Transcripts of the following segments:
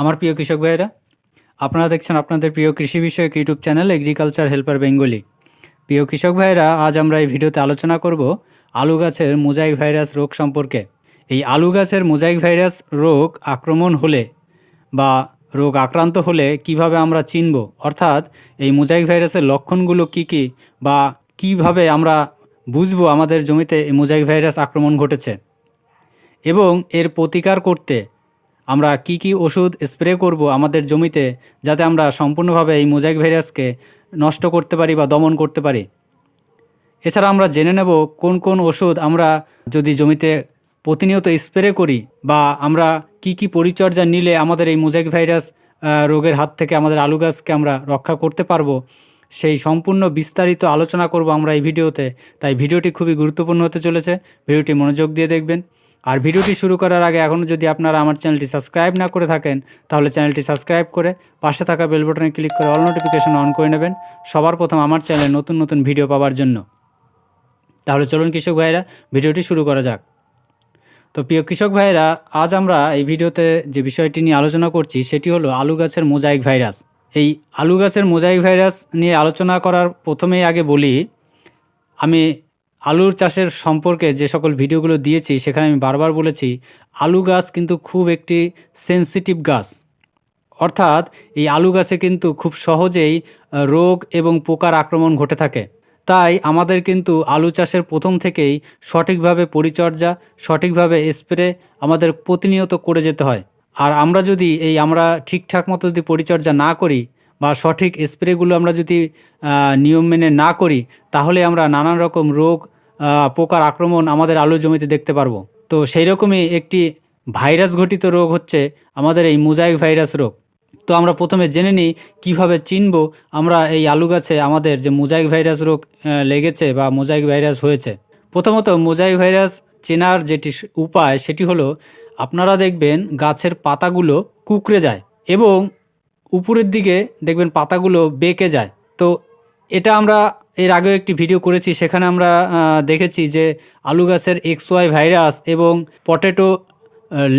আমার প্রিয় কৃষক ভাইয়েরা, আপনারা দেখছেন আপনাদের প্রিয় কৃষি বিষয়ক YouTube channel agriculture helper Bengali. প্রিয় কৃষক ভাইয়েরা, আজ আমরা এই ভিডিওতে আলোচনা করব আলু গাছের মোজাইক ভাইরাস রোগ সম্পর্কে। এই আলু গাছের মোজাইক ভাইরাস রোগ আক্রমণ হলে বা রোগ আক্রান্ত হলে কীভাবে আমরা চিনব? অর্থাৎ এই মোজাইক ভাইরাসের লক্ষণগুলো কি কি বা কীভাবে আমরা বুঝব আমাদের জমিতে এই মোজাইক ভাইরাস আক্রমণ ঘটেছে? এবং এর প্রতিকার করতে আমরা কি কি ওষুধ স্প্রে করব আমাদের জমিতে যাতে আমরা সম্পূর্ণভাবে এই মোজাইক ভাইরাসকে নষ্ট করতে পারি বা দমন করতে পারি? এছাড়া আমরা জেনে নেব কোন কোন ওষুধ আমরা যদি জমিতে প্রতিনিয়ত স্প্রে করি বা আমরা কি কি পরিচর্যা নিলে আমাদের এই মোজাইক ভাইরাস রোগের হাত থেকে আমাদের আলু গাছকে আমরা রক্ষা করতে পারব? সেই সম্পূর্ণ বিস্তারিত আলোচনা করব আমরা এই ভিডিওতে। তাই ভিডিওটি খুবই গুরুত্বপূর্ণ হতে চলেছে। ভিডিওটি মনোযোগ দিয়ে দেখবেন। আর ভিডিওটি শুরু করার আগে এখনও যদি আপনারা আমার চ্যানেলটি সাবস্ক্রাইব না করে থাকেন, তাহলে চ্যানেলটি সাবস্ক্রাইব করে পাশে থাকা বেল বাটনে ক্লিক করে অল নোটিফিকেশন অন করে নেবেন সবার প্রথম আমার চ্যানেলে নতুন নতুন ভিডিও পাওয়ার জন্য। তাহলে চলুন কৃষক ভাইয়েরা, ভিডিওটি শুরু করা যাক। তো প্রিয় কৃষক ভাইয়েরা, আজ আমরা এই ভিডিওতে যে বিষয়টি নিয়ে আলোচনা করছি, সেটি হলো আলু গাছের মোজাইক ভাইরাস। এই আলু গাছের মোজাইক ভাইরাস নিয়ে আলোচনা করার প্রথমেই আগে বলি, আমি আলুর চাষের সম্পর্কে যে সকল ভিডিওগুলো দিয়েছি, সেখানে আমি বারবার বলেছি, আলু গাছ কিন্তু খুব একটি সেন্সিটিভ গাছ। অর্থাৎ এই আলু গাছে কিন্তু খুব সহজেই রোগ এবং পোকার আক্রমণ ঘটে থাকে। তাই আমাদের কিন্তু আলু চাষের প্রথম থেকেই সঠিকভাবে পরিচর্যা, সঠিকভাবে স্প্রে আমাদের প্রতিনিয়ত করে যেতে হয়। আর আমরা যদি এই আমরা ঠিকঠাক মতো যদি পরিচর্যা না করি বা সঠিক স্প্রেগুলো আমরা যদি নিয়ম মেনে না করি, তাহলে আমরা নানান রকম রোগ পোকার আক্রমণ আমাদের আলু জমিতে দেখতে পারব। তো সেই রকমই একটি ভাইরাস ঘটিত রোগ হচ্ছে আমাদের এই মোজাইক ভাইরাস রোগ। তো আমরা প্রথমে জেনে নিই কীভাবে চিনব আমরা এই আলু গাছে আমাদের যে মোজাইক ভাইরাস রোগ লেগেছে বা মোজাইক ভাইরাস হয়েছে। প্রথমত মোজাইক ভাইরাস চেনার যেটি উপায় সেটি হলো, আপনারা দেখবেন গাছের পাতাগুলো কুকড়ে যায় এবং উপরের দিকে দেখবেন পাতাগুলো বেঁকে যায়। তো এটা আমরা এর আগেও একটি ভিডিও করেছি, সেখানে আমরা দেখেছি যে আলু গাছের এক্স ওয়াই ভাইরাস এবং পটেটো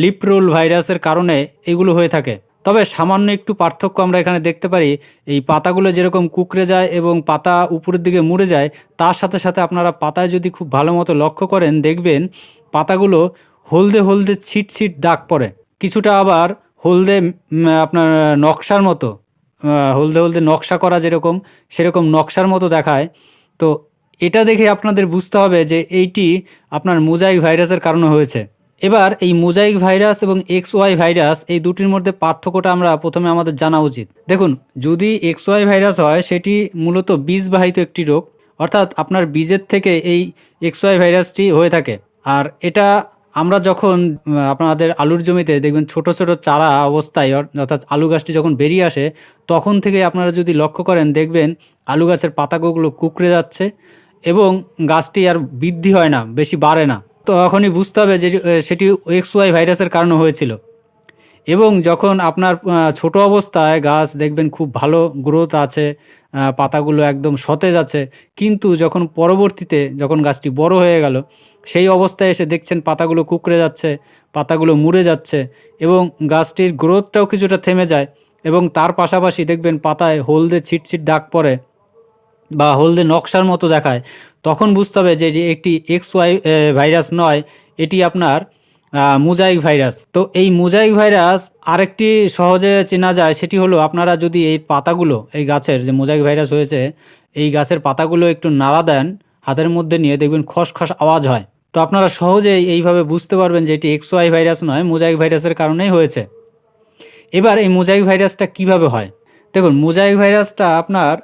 লিপ্রোল ভাইরাসের কারণে এগুলো হয়ে থাকে। তবে সামান্য একটু পার্থক্য আমরা এখানে দেখতে পারি, এই পাতাগুলো যেরকম কুকড়ে যায় এবং পাতা উপরের দিকে মুড়ে যায়, তার সাথে সাথে আপনারা পাতায় যদি খুব ভালো মতো লক্ষ্য করেন, দেখবেন পাতাগুলো হলদে হলদে ছিট ছিট দাগ পড়ে। কিছুটা আবার হলদে আপনার, নকশার মতো হলদে হলদে নকশা করা যেরকম, সেরকম নকশার মতো দেখায়। তো এটা দেখে আপনাদের বুঝতে হবে যে এইটি আপনার মোজাইক ভাইরাসের কারণে হয়েছে। এবার এই মোজাইক ভাইরাস এবং এক্স ওয়াই ভাইরাস, এই দুটির মধ্যে পার্থক্যটা আমরা প্রথমে আমাদের জানা উচিত। দেখুন, যদি এক্স ওয়াই ভাইরাস হয়, সেটি মূলত বীজবাহিত একটি রোগ, অর্থাৎ আপনার বীজের থেকে এই এক্স ওয়াই ভাইরাসটি হয়ে থাকে। আর এটা আমরা যখন আপনাদের আলুর জমিতে দেখবেন ছোট ছোট চারা অবস্থায় অর্থাৎ আলু গাছটি যখন বেরিয়ে আসে, তখন থেকে আপনারা যদি লক্ষ্য করেন, দেখবেন আলু গাছের পাতাগুলো কুকড়ে যাচ্ছে এবং গাছটি আর বৃদ্ধি হয় না, বেশি বাড়ে না। তখনই বুঝতে হবে যে সেটি এক্স ওয়াই ভাইরাসের কারণে হয়েছিল। এবং যখন আপনার ছোট অবস্থায় গাছ দেখবেন খুব ভালো গ্রোথ আছে পাতাগুলো একদম সতেজ আছে, কিন্তু যখন পরবর্তীতে যখন গাছটি বড় হয়ে গেল সেই অবস্থায় এসে দেখছেন পাতাগুলো কুকড়ে যাচ্ছে, পাতাগুলো মুড়ে যাচ্ছে এবং গাছটির গ্রোথটাও কিছুটা থেমে যায় এবং তার পাশাপাশি দেখবেন পাতায় হলদে ছিটছিট দাগ পড়ে বা হলদে নকশার মতো দেখায়। তখন বুঝতে হবে যে একটি এক্স ওয়াই ভাইরাস নয়, এটি আপনার মোজাইক ভাইরাস। তো এই মোজাইক ভাইরাস আরেকটি সহজে চেনা যায়, সেটি হলো আপনারা যদি এই পাতাগুলো, এই গাছের যে মোজাইক ভাইরাস হয়েছে, এই গাছের পাতাগুলো একটু নাড়া দেন, হাতের মধ্যে নিয়ে দেখবেন খসখস আওয়াজ হয়। তো আপনারা সহজেই এইভাবে বুঝতে পারবেন যে এটি এক্স ওয়াই ভাইরাস নয়, মোজাইক ভাইরাসের কারণেই হয়েছে। এবার এই মোজাইক ভাইরাসটা কীভাবে হয়? দেখুন, মোজাইক ভাইরাসটা আপনার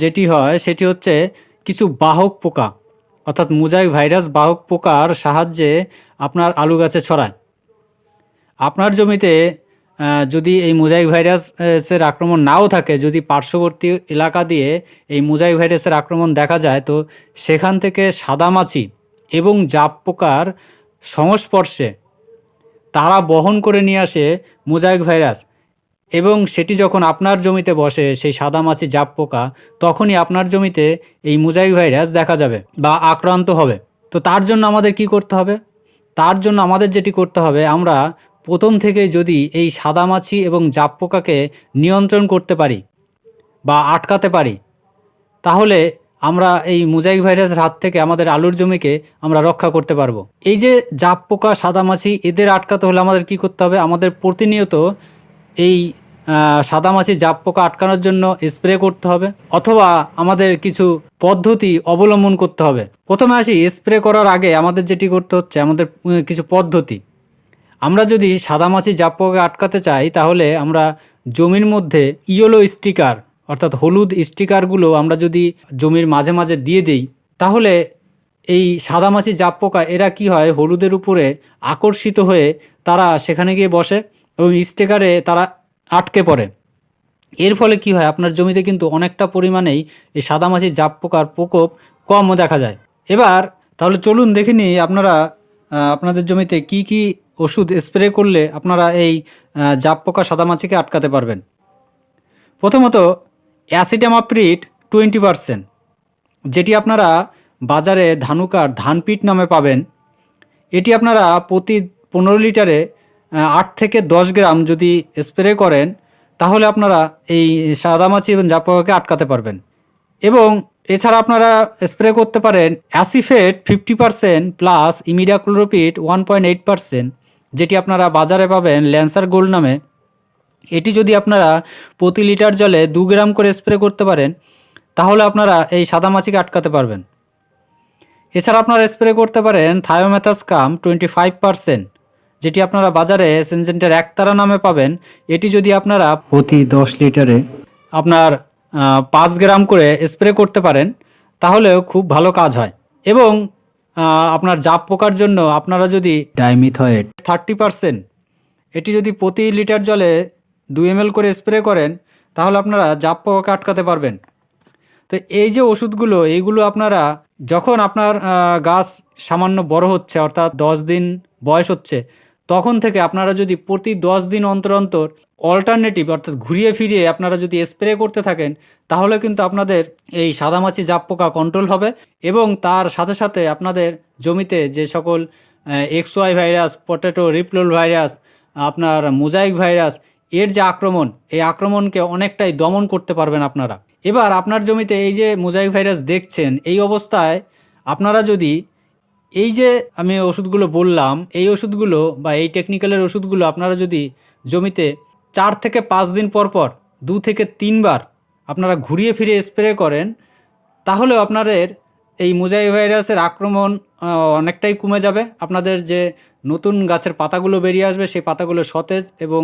যেটি হয় সেটি হচ্ছে কিছু বাহক পোকা। অর্থাৎ মোজাইক ভাইরাস বাহক পোকার সাহায্যে আপনার আলু গাছে ছড়ায়। আপনার জমিতে যদি এই মোজাইক ভাইরাসের আক্রমণ নাও থাকে, যদি পার্শ্ববর্তী এলাকা দিয়ে এই মোজাইক ভাইরাসের আক্রমণ দেখা যায়, তো সেখান থেকে সাদামাছি এবং জাপ পোকার সংস্পর্শে তারা বহন করে নিয়ে আসে মোজাইক ভাইরাস। এবং সেটি যখন আপনার জমিতে বসে সেই সাদামাছি জাপ পোকা, তখনই আপনার জমিতে এই মোজাইক ভাইরাস দেখা যাবে বা আক্রান্ত হবে। তো তার জন্য আমাদের কি করতে হবে? তার জন্য আমাদের যেটি করতে হবে, আমরা প্রথম থেকে যদি এই সাদামাছি এবং জাপ পোকাকে নিয়ন্ত্রণ করতে পারি বা আটকাতে পারি, তাহলে আমরা এই মোজাইক ভাইরাসের হাত থেকে আমাদের আলুর জমিকে আমরা রক্ষা করতে পারব। এই যে জাপ পোকা সাদামাছি এদের আটকাতে হলে আমাদের কি করতে হবে? আমাদের প্রতিনিয়ত এই সাদামাছি জাপ পোকা আটকানোর জন্য স্প্রে করতে হবে অথবা আমাদের কিছু পদ্ধতি অবলম্বন করতে হবে। প্রথমে আসি, স্প্রে করার আগে আমাদের যেটি করতে হচ্ছে, আমাদের কিছু পদ্ধতি। আমরা যদি সাদামাছি জাপ পোকা আটকাতে চাই, তাহলে আমরা জমির মধ্যে ইয়েলো স্টিকার অর্থাৎ হলুদ স্টিকারগুলো আমরা যদি জমির মাঝে মাঝে দিয়ে দিই, তাহলে এই সাদামাছি জাপ পোকা, এরা কি হয়? হলুদের উপরে আকর্ষিত হয়ে তারা সেখানে গিয়ে বসে এবং স্টিকারে তারা আটকে পড়ে। এর ফলে কি হয়? আপনার জমিতে কিন্তু অনেকটা পরিমাণেই এই সাদামাছি জাপ পোকার প্রকোপ কমও দেখা যায়। এবার তাহলে চলুন দেখে নিই আপনারা আপনাদের জমিতে কি কি ওষুধ স্প্রে করলে আপনারা এই জাপ পোকা সাদামাছিকে আটকাতে পারবেন। প্রথমত অ্যাসিডামাপ্রিট টোয়েন্টি পারসেন্ট, যেটি আপনারা বাজারে ধানুকার ধানপিট নামে পাবেন। এটি আপনারা প্রতি পনেরো লিটারে আট থেকে দশ গ্রাম যদি স্প্রে করেন, তাহলে আপনারা এই সাদামাছি এবং জাপাকে আটকাতে পারবেন। এবং এছাড়া আপনারা স্প্রে করতে পারেন acephate fifty percent plus imidacloprid one point eight percent, যেটি আপনারা বাজারে পাবেন ল্যান্সার গোল্ড নামে। এটি যদি আপনারা প্রতি লিটার জলে দু গ্রাম করে স্প্রে করতে পারেন তাহলে আপনারা এই সাদামাছিকে আটকাতে পারবেন। এছাড়া আপনারা স্প্রে করতে পারেন থায়োমেথাসকাম টোয়েন্টি ফাইভ পারসেন্ট যেটি আপনারা বাজারে সেনজেন্টের একতারা নামে পাবেন। এটি যদি আপনারা প্রতি দশ লিটারে আপনার পাঁচ গ্রাম করে স্প্রে করতে পারেন তাহলেও খুব ভালো কাজ হয়। এবং আপনার জাপ পোকার জন্য আপনারা যদি ডাইমিথয়েড থার্টি পারসেন্ট এটি যদি প্রতি লিটার জলে দু এম করে স্প্রে করেন, তাহলে আপনারা জাপ পোকাকে আটকাতে পারবেন। তো এই যে ওষুধগুলো, এইগুলো আপনারা যখন আপনার গাছ সামান্য বড় হচ্ছে, অর্থাৎ দশ দিন বয়স হচ্ছে, তখন থেকে আপনারা যদি প্রতি দশ দিন অন্তর অন্তর অল্টারনেটিভ অর্থাৎ ঘুরিয়ে ফিরিয়ে আপনারা যদি স্প্রে করতে থাকেন, তাহলে কিন্তু আপনাদের এই সাদামাছি জাপ পোকা কন্ট্রোল হবে এবং তার সাথে সাথে আপনাদের জমিতে যে সকল X Y virus potato leafroll virus আপনার মোজাইক ভাইরাস এর যে আক্রমণ, এই আক্রমণকে অনেকটাই দমন করতে পারবেন আপনারা। এবার আপনার জমিতে এই যে মোজাইক ভাইরাস দেখছেন, এই অবস্থায় আপনারা যদি এই যে আমি ওষুধগুলো বললাম, এই ওষুধগুলো বা এই টেকনিক্যালের ওষুধগুলো আপনারা যদি জমিতে চার থেকে পাঁচ দিন পর পর, দু থেকে তিনবার আপনারা ঘুরিয়ে ফিরে স্প্রে করেন, তাহলেও আপনাদের এই মোজাই ভাইরাসের আক্রমণ অনেকটাই কমে যাবে। আপনাদের যে নতুন গাছের পাতাগুলো বেরিয়ে আসবে, সেই পাতাগুলো সতেজ এবং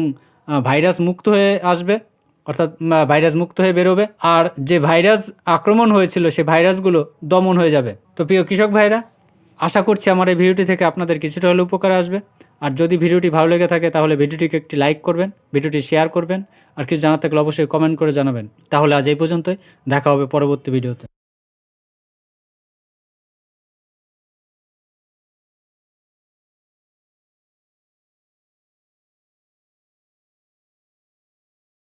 ভাইরাস মুক্ত হয়ে আসবে, অর্থাৎ ভাইরাস মুক্ত হয়ে বেরোবে। আর যে ভাইরাস আক্রমণ হয়েছিল, সে ভাইরাসগুলো দমন হয়ে যাবে। তো প্রিয় কৃষক ভাইরা, আশা করছি আমার এই ভিডিওটি থেকে আপনাদের কিছুটা হলে উপকার আসবে। আর যদি ভিডিওটি ভালো লেগে থাকে, তাহলে ভিডিওটিকে একটি লাইক করবেন, ভিডিওটি শেয়ার করবেন, আর কিছু জানার থাকলে অবশ্যই কমেন্ট করে জানাবেন। তাহলে আজ এই পর্যন্তই, দেখা হবে পরবর্তী ভিডিওতে।